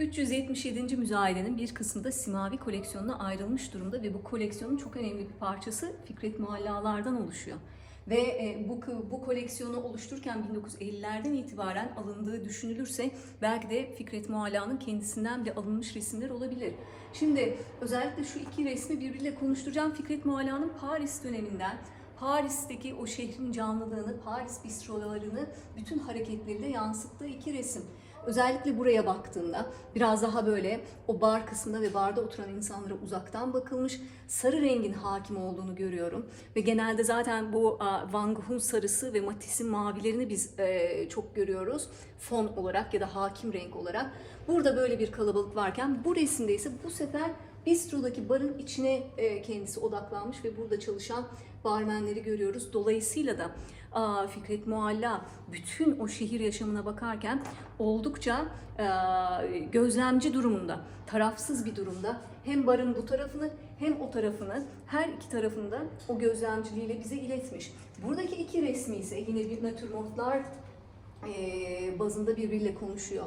377. müzayedenin bir kısmı da Simavi koleksiyonuna ayrılmış durumda ve bu koleksiyonun çok önemli bir parçası Fikret Muallalardan oluşuyor. Ve e, bu bu koleksiyonu oluştururken 1950'lerden itibaren alındığı düşünülürse belki de Fikret Mualla'nın kendisinden bile alınmış resimler olabilir. Şimdi özellikle şu iki resmi birbiriyle konuşturacağım. Fikret Mualla'nın Paris döneminden Paris'teki o şehrin canlılığını, Paris bistrolarını bütün hareketleriyle yansıttığı iki resim. Özellikle buraya baktığında biraz daha böyle o bar kısmında ve barda oturan insanlara uzaktan bakılmış sarı rengin hakim olduğunu görüyorum. Ve genelde zaten bu Van Gogh'un sarısı ve Matisse'in mavilerini biz e, çok görüyoruz fon olarak ya da hakim renk olarak. Burada böyle bir kalabalık varken bu resimde ise bu sefer bistrodaki barın içine e, kendisi odaklanmış ve burada çalışan barmenleri görüyoruz. Dolayısıyla da Fikret Mualla bütün o şehir yaşamına bakarken oldukça e, gözlemci durumunda, tarafsız bir durumda. Hem barın bu tarafını hem o tarafını, her iki tarafını da o gözlemciliğiyle bize iletmiş. Buradaki iki resmi ise yine bir natürmortlar e, bazında birbiriyle konuşuyor.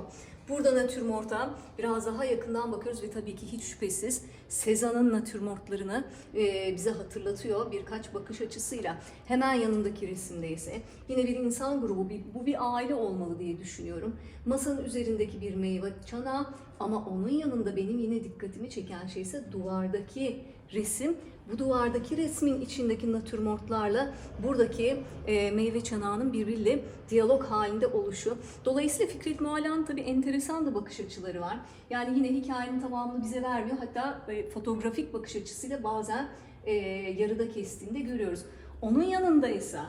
Burada natürmort'a biraz daha yakından bakıyoruz ve tabii ki hiç şüphesiz Sezan'ın natürmortlarını e, bize hatırlatıyor birkaç bakış açısıyla. Hemen yanındaki resimde ise yine bir insan grubu, bu bir aile olmalı diye düşünüyorum. Masanın üzerindeki bir meyve çanağı ama onun yanında benim yine dikkatimi çeken şey ise duvardaki resim. Bu duvardaki resmin içindeki natürmortlarla buradaki e, meyve çanağının birbiriyle diyalog halinde oluşu. Dolayısıyla Fikret Mualla'nın tabii enteresan da bakış açıları var. Yani yine hikayenin tamamını bize vermiyor. Hatta e, fotoğrafik bakış açısıyla bazen e, yarıda kestiğinde görüyoruz. Onun yanında ise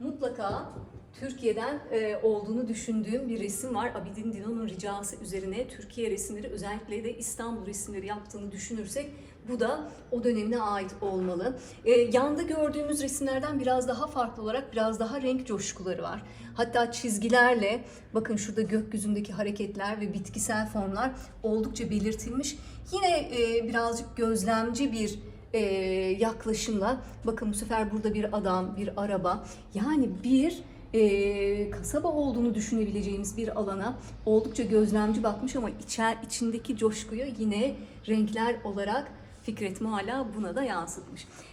mutlaka Türkiye'den e, olduğunu düşündüğüm bir resim var. Abidin Dino'nun ricası üzerine Türkiye resimleri özellikle de İstanbul resimleri yaptığını düşünürsek bu da o dönemine ait olmalı. E, yanda gördüğümüz resimlerden biraz daha farklı olarak biraz daha renk coşkuları var. Hatta çizgilerle bakın şurada gökyüzündeki hareketler ve bitkisel formlar oldukça belirtilmiş. Yine e, birazcık gözlemci bir e, yaklaşımla bakın bu sefer burada bir adam, bir araba yani bir e, kasaba olduğunu düşünebileceğimiz bir alana oldukça gözlemci bakmış ama içer, içindeki coşkuyu yine renkler olarak Fikret Mualla buna da yansıtmış.